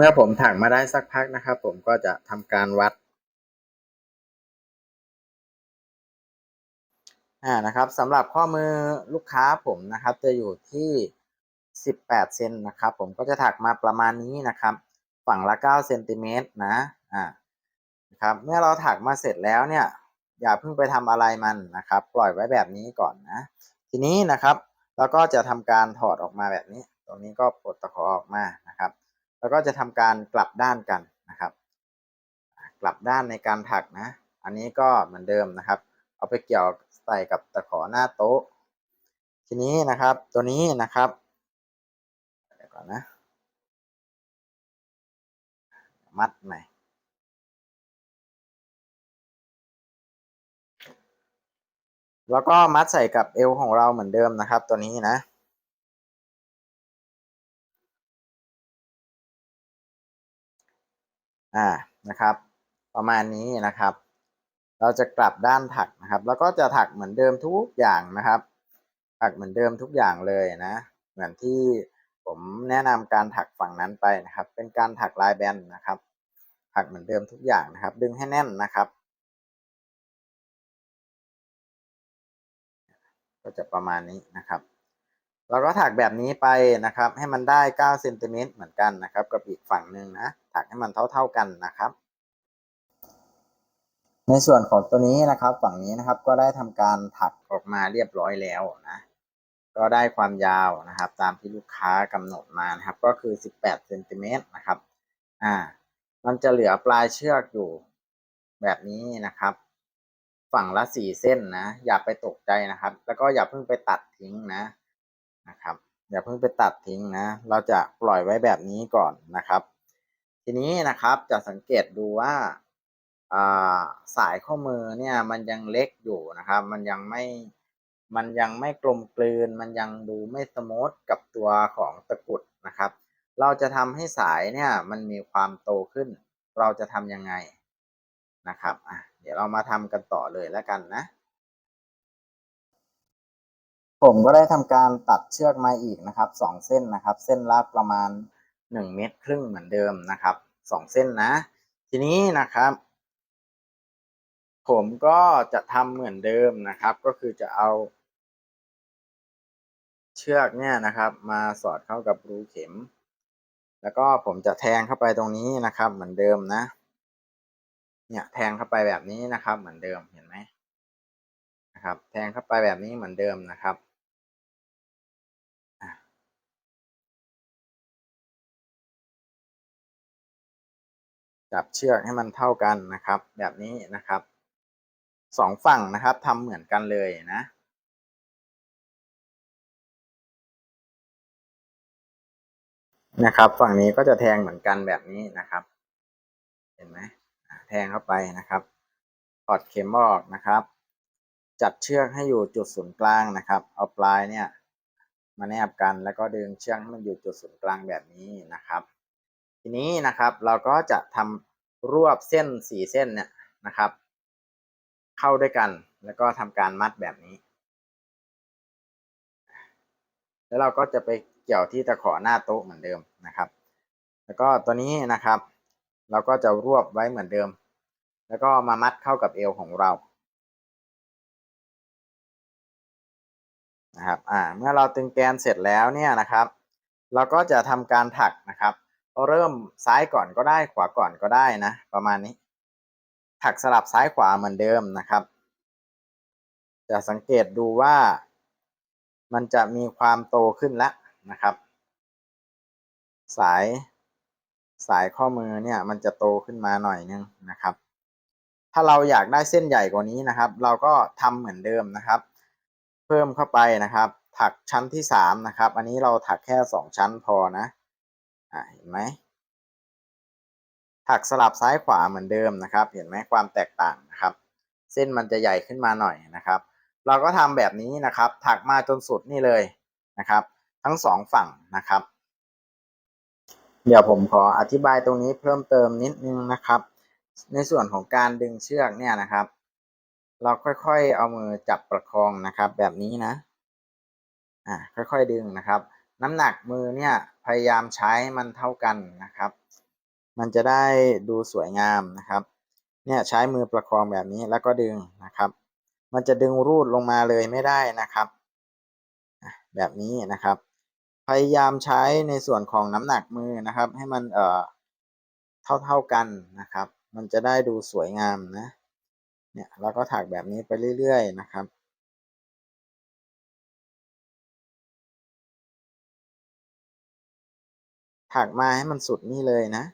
เมื่อผมถักมาได้สักพักนะครับ ผมก็จะทำการวัดอ่านะครับสำหรับข้อมือลูกค้าผมนะครับ จะอยู่ที่ 18เซนนะครับ ผมก็จะถักมาประมาณนี้นะครับ ฝั่งละ9เซนติเมตรนะอ่านะครับเมื่อเราถักมาเสร็จแล้วเนี่ย อย่าเพิ่งไปทำอะไรมันนะครับ ปล่อยไว้แบบนี้ก่อนนะ ทีนี้นะครับเราก็จะทำการถอดออกมาแบบนี้ ตรงนี้ก็ปลดตะขอออกมานะครับ แล้วก็จะทำการกลับด้านกันนะครับ กลับด้านในการถักนะ อันนี้ก็เหมือนเดิมนะครับ เอาไปเกี่ยวใส่กับตะขอหน้าโต๊ะ ทีนี้นะครับตัวนี้นะครับเดี๋ยวก่อนนะ มัดใหม่แล้วก็มัดใส่กับเอวของเราเหมือนเดิมนะครับ ตัวนี้นะ อ่านะครับ ประมาณนี้นะครับ เราจะกลับด้านถักนะครับ แล้วก็จะถักเหมือนเดิมทุกอย่างนะครับ ถักเหมือนเดิมทุกอย่างเลยนะ เหมือนที่ผมแนะนำการถักฝั่งนั้นไปนะครับ เป็นการถักลายแบนนะครับ ถักเหมือนเดิมทุกอย่างนะครับ ดึงให้แน่นนะครับ ก็จะประมาณนี้นะครับเราก็ถักแบบนี้ไปนะครับ ให้มันได้9เซนติเมตรเหมือนกันนะครับ กับอีกฝั่งหนึ่งนะักให้มันเท่า ๆกันนะครับ ในส่วนของตัวนี้นะครับ ฝั่งนี้นะครับก็ได้ทำการถักออกมาเรียบร้อยแล้วนะก็ได้ความยาวนะครับ ตามที่ลูกค้ากำหนดมานะครับ ก็คือ 18เซนติเมตรนะครับอ่ามันจะเหลือปลายเชือกอยู่แบบนี้นะครับ ฝั่งละสี่เส้นนะ อย่าไปตกใจนะครับ แล้วก็อย่าเพิ่งไปตัดทิ้งนะนะครับ อย่าเพิ่งไปตัดทิ้งนะ เราจะปล่อยไว้แบบนี้ก่อนนะครับ ทีนี้นะครับจะสังเกตดูว่าสายข้อมือเนี่ยมันยังเล็กอยู่นะครับ มันยังไม่มันยังไม่กลมกลืน มันยังดูไม่สมูทกับตัวของตะกุดนะครับ เราจะทำให้สายเนี่ยมันมีความโตขึ้น เราจะทำยังไงนะครับอะเดี๋ยวเรามาทำกันต่อเลยแล้วกันนะ ผมก็ได้ทำการตัดเชือกมาอีกนะครับสองเส้นนะครับ เส้นละประมาณ หนึ่งเมตรครึ่งเหมือนเดิมนะครับสองเส้นนะ ทีนี้นะครับ ผมก็จะทำเหมือนเดิมนะครับ ก็คือจะเอา เชือกเนี่ยนะครับ มาสอดเข้ากับรูเข็ม แล้วก็ผมจะแทงเข้าไปตรงนี้นะครับ เหมือนเดิมนะ เนี่ยแทงเข้าไปแบบนี้นะครับ เหมือนเดิมเห็นไหมนะครับ แทงเข้าไปแบบนี้เหมือนเดิมนะครับ จับเชือกให้มันเท่ากันนะครับ แบบนี้นะครับสองฝั่งนะครับทำเหมือนกันเลยนะนะครับ ฝั่งนี้ก็จะแทงเหมือนกันแบบนี้นะครับ เห็นไหมแทงเข้าไปนะครับถอดเข็มออกนะครับ จัดเชือกให้อยู่จุดศูนย์กลางนะครับ เอาปลายเนี่ย มาแนบกันแล้วก็ดึงเชือกให้มันอยู่จุดศูนย์กลางแบบนี้นะครับ ทีนี้นะครับเราก็จะทำรวบเส้นสี่เส้นเนี่ยนะครับ เข้าด้วยกันแล้วก็ทำการมัดแบบนี้ แล้วเราก็จะไปเกี่ยวที่ตะขอหน้าโต๊ะเหมือนเดิมนะครับ แล้วก็ตัวนี้นะครับ เราก็จะรวบไว้เหมือนเดิม แล้วก็มามัดเข้ากับเอวของเรานะครับ อ่า เมื่อเราตึงแกนเสร็จแล้วเนี่ยนะครับ เราก็จะทำการถักนะครับ เริ่มซ้ายก่อนก็ได้ขวาก่อนก็ได้นะ ประมาณนี้ ถักสลับซ้ายขวาเหมือนเดิมนะครับ จะสังเกตดูว่ามันจะมีความโตขึ้นแล้วนะครับ สายสายข้อมือเนี่ยมันจะโตขึ้นมาหน่อยนึงนะครับ ถ้าเราอยากได้เส้นใหญ่กว่านี้นะครับ เราก็ทำเหมือนเดิมนะครับ เพิ่มเข้าไปนะครับ ถักชั้นที่สามนะครับ อันนี้เราถักแค่สองชั้นพอนะ อ่าเห็นไหมถักสลับซ้ายขวาเหมือนเดิมนะครับ เห็นไหมความแตกต่างนะครับ เส้นมันจะใหญ่ขึ้นมาหน่อยนะครับ เราก็ทำแบบนี้นะครับ ถักมาจนสุดนี่เลยนะครับ ทั้งสองฝั่งนะครับ เดี๋ยวผมขออธิบายตรงนี้เพิ่มเติมนิดนึงนะครับ ในส่วนของการดึงเชือกเนี่ยนะครับ เราค่อยๆเอามือจับประคองนะครับ แบบนี้นะอ่าค่อยๆดึงนะครับ น้ำหนักมือเนี่ยพยายามใช้มันเท่ากันนะครับ มันจะได้ดูสวยงามนะครับ เนี่ยใช้มือประคองแบบนี้แล้วก็ดึงนะครับ มันจะดึงรูดลงมาเลยไม่ได้นะครับ แบบนี้นะครับ พยายามใช้ในส่วนของน้ำหนักมือนะครับ ให้มันเอ่อเท่าเท่าๆกันนะครับ มันจะได้ดูสวยงามนะ เนี่ยเราก็ถักแบบนี้ไปเรื่อยๆนะครับ ถักมาให้มันสุดนี่เลยนะ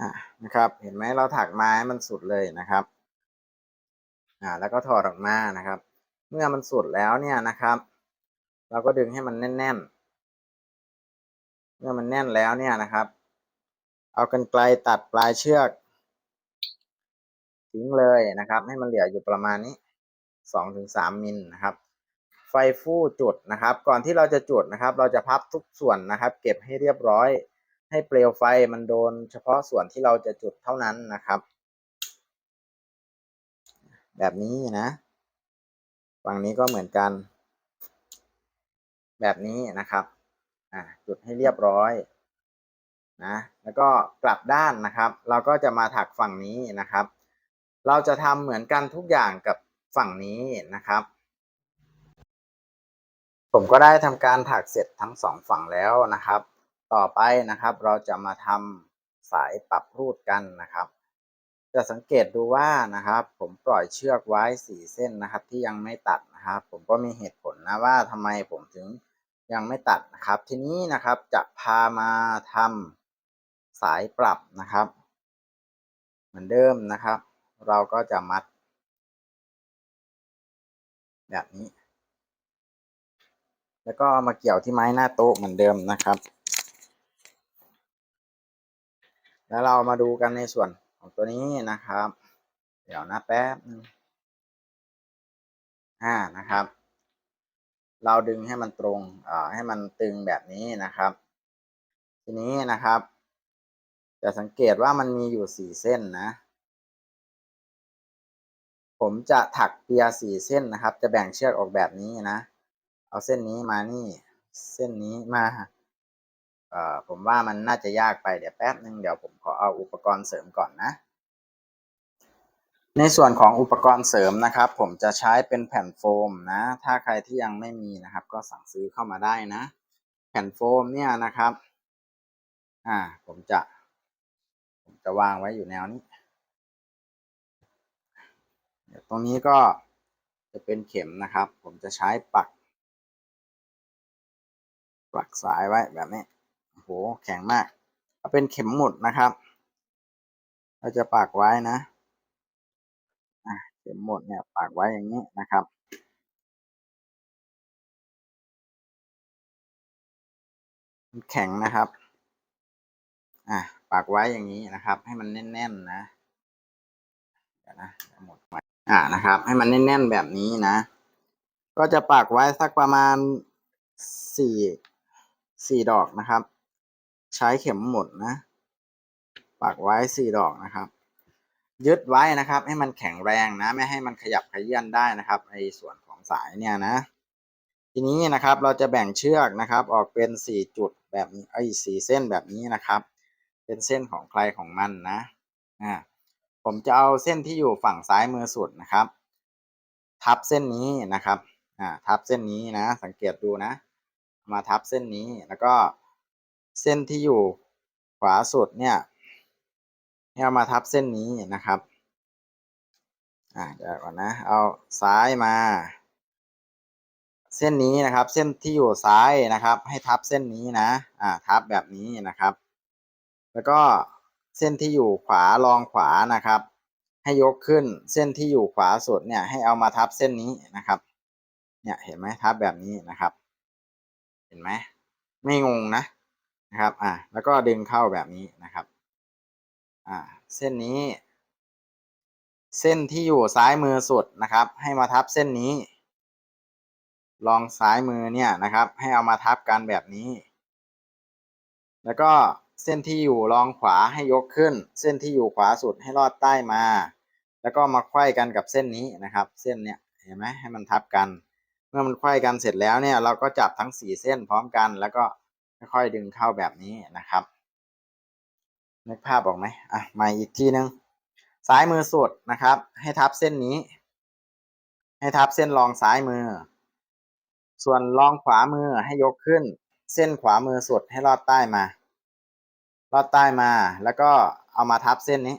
อ่านะครับ เห็นไหมเราถักไม้มันสุดเลยนะครับ อ่า แล้วก็ถอดออกมานะครับ เมื่อมันสุดแล้วเนี่ยนะครับ เราก็ดึงให้มันแน่น ๆ เมื่อมันแน่นแล้วเนี่ยนะครับ เอากรรไกรตัดปลายเชือก ทิ้งเลยนะครับ ให้มันเหลืออยู่ประมาณนี้สองถึงสามมิลนะครับ ไฟฟู่จุดนะครับ ก่อนที่เราจะจุดนะครับ เราจะพับทุกส่วนนะครับ เก็บให้เรียบร้อย ให้เปลวไฟมันโดนเฉพาะส่วนที่เราจะจุดเท่านั้นนะครับ แบบนี้นะฝั่งนี้ก็เหมือนกัน แบบนี้นะครับอ่าจุดให้เรียบร้อยนะแล้วก็กลับด้านนะครับ เราก็จะมาถักฝั่งนี้นะครับ เราจะทำเหมือนกันทุกอย่างกับฝั่งนี้นะครับ ผมก็ได้ทำการถักเสร็จทั้งสองฝั่งแล้วนะครับ ต่อไปนะครับ เราจะมาทำสายปรับรูดกันนะครับ จะสังเกตดูว่านะครับ ผมปล่อยเชือกไว้สี่เส้นนะครับ ที่ยังไม่ตัดนะครับ ผมก็มีเหตุผลนะว่าทำไมผมถึงยังไม่ตัดนะครับ ทีนี้นะครับจะพามาทำสายปรับนะครับ เหมือนเดิมนะครับ เราก็จะมัด แบบนี้ แล้วก็มาเกี่ยวที่ไม้หน้าโต๊ะเหมือนเดิมนะครับ แล้วเรามาดูกันในส่วนของตัวนี้นะครับ เดี๋ยวนะแป๊บนึงอ่านะครับ เราดึงให้มันตรงเอ่อให้มันตึงแบบนี้นะครับ ทีนี้นะครับ จะสังเกตว่ามันมีอยู่สี่เส้นนะ ผมจะถักเปียสี่เส้นนะครับ จะแบ่งเชือกออกแบบนี้นะ เอาเส้นนี้มานี่ เส้นนี้มา ผมว่ามันน่าจะยากไปเดี๋ยวแป๊บนึงเดี๋ยวผมขอเอาอุปกรณ์เสริมก่อนนะ ในส่วนของอุปกรณ์เสริมนะครับ ผมจะใช้เป็นแผ่นโฟมนะ ถ้าใครที่ยังไม่มีนะครับ ก็สั่งซื้อเข้ามาได้นะ แผ่นโฟมเนี่ยนะครับ อ่า ผมจะ ผมจะวางไว้อยู่แนวนี้เดี๋ยวตรงนี้ก็จะเป็นเข็มนะครับ ผมจะใช้ปัก ปักสายไว้แบบนี้ หแข็งมาก เอาเป็นเข็มหมุดนะครับ เราจะปักไว้นะเข็มหมุดเนี่ยปักไว้อย่างนี้นะครับมันแข็งนะครับ อะปักไว้อย่างนี้นะครับ ให้มันแน่นๆนะเดี๋ยวนะหมดไว้อ่านะครับ ให้มันแน่นๆแบบนี้นะ ก็จะปักไว้สักประมาณสี่สี่ดอกนะครับ ใช้เข็มหมดนะ ปักไว้สี่ดอกนะครับ ยึดไว้นะครับ ให้มันแข็งแรงนะ ไม่ให้มันขยับขยื่นได้นะครับในส่วนของสายเนี่ยนะ ทีนี้นะครับเราจะแบ่งเชือกนะครับ ออกเป็นสี่จุดแบบนี้ไอ้สี่เส้นแบบนี้นะครับ เป็นเส้นของใครของมันนะอ่าผมจะเอาเส้นที่อยู่ฝั่งซ้ายมือสุดนะครับ ทับเส้นนี้นะครับอ่าทับเส้นนี้นะ สังเกตดูนะ มาทับเส้นนี้แล้วก็ เส้นที่อยู่ขวาสุดเนี่ยให้เอามาทับเส้นนี้นะครับอ่าเดี๋ยวก่อนนะเอาซ้ายมา เส้นนี้นะครับ เส้นที่อยู่ซ้ายนะครับ ให้ทับเส้นนี้นะอ่าทับแบบนี้นะครับ แล้วก็เส้นที่อยู่ขวารองขวานะครับใให้ยกขึ้นเส้นที่อยู่ขวาสุดเนี่ยให้เอามาทับเส้นนี้นะครับเนี่ยเห็นไหมทับแบบนี้นะครับ เห็นไหมไม่งงนะ นะครับ อ่า แล้วก็ดึงเข้าแบบนี้นะครับ อ่า เส้นนี้ เส้นที่อยู่ซ้ายมือสุดนะครับ ให้มาทับเส้นนี้ ลองซ้ายมือเนี่ยนะครับ ให้เอามาทับกันแบบนี้ แล้วก็เส้นที่อยู่รองขวาให้ยกขึ้น เส้นที่อยู่ขวาสุดให้ลอดใต้มา แล้วก็มาไขว้กันกับเส้นนี้นะครับ เส้นเนี่ยเห็นไหมให้มันทับกัน เมื่อมันไขว้กันเสร็จแล้วเนี่ย เราก็จับทั้งสี่เส้นพร้อมกันแล้วก็ ค่อยๆดึงเข้าแบบนี้นะครับนึกภาพออกไหมอะมาอีกทีนึงซ้ายมือสุดนะครับ ให้ทับเส้นนี้ ให้ทับเส้นรองซ้ายมือ ส่วนรองขวามือให้ยกขึ้น เส้นขวามือสุดให้ลอดใต้มาลอดใต้มาแล้วก็เอามาทับเส้นนี้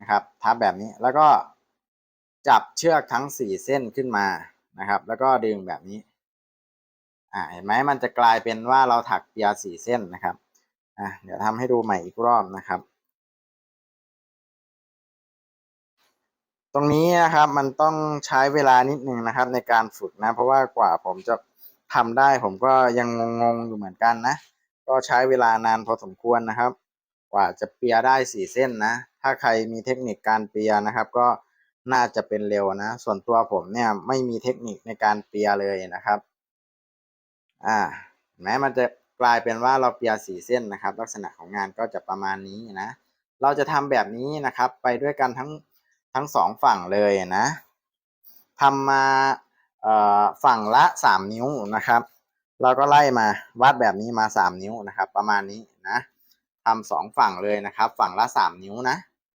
นะครับ ทับแบบนี้แล้วก็จับเชือกทั้งสี่เส้นขึ้นมานะครับ แล้วก็ดึงแบบนี้ อ่าเห็นไหมมันจะกลายเป็นว่าเราถักเปียสี่เส้นนะครับอะเดี๋ยวทำให้ดูใหม่อีกรอบนะครับ ตรงนี้นะครับมันต้องใช้เวลานิดนึงนะครับ ในการฝึกนะ เพราะว่ากว่าผมจะทำได้ผมก็ยังงงๆอยู่เหมือนกันนะ ก็ใช้เวลานานพอสมควรนะครับ กว่าจะเปียได้สี่เส้นนะ ถ้าใครมีเทคนิคการเปียนะครับ ก็น่าจะเป็นเร็วนะ ส่วนตัวผมเนี่ยไม่มีเทคนิคในการเปียเลยนะครับ อ่าแม้มันจะกลายเป็นว่าเราเปียสี่เส้นนะครับ ลักษณะของงานก็จะประมาณนี้นะ เราจะทำแบบนี้นะครับ ไปด้วยกันทั้งทั้งสองฝั่งเลยนะทำมาฝั่งละสามนิ้วนะครับ เราก็ไล่มาวัดแบบนี้มาสามนิ้วนะครับ ประมาณนี้นะทำสองฝั่งเลยนะครับ ฝั่งละสามนิ้วนะ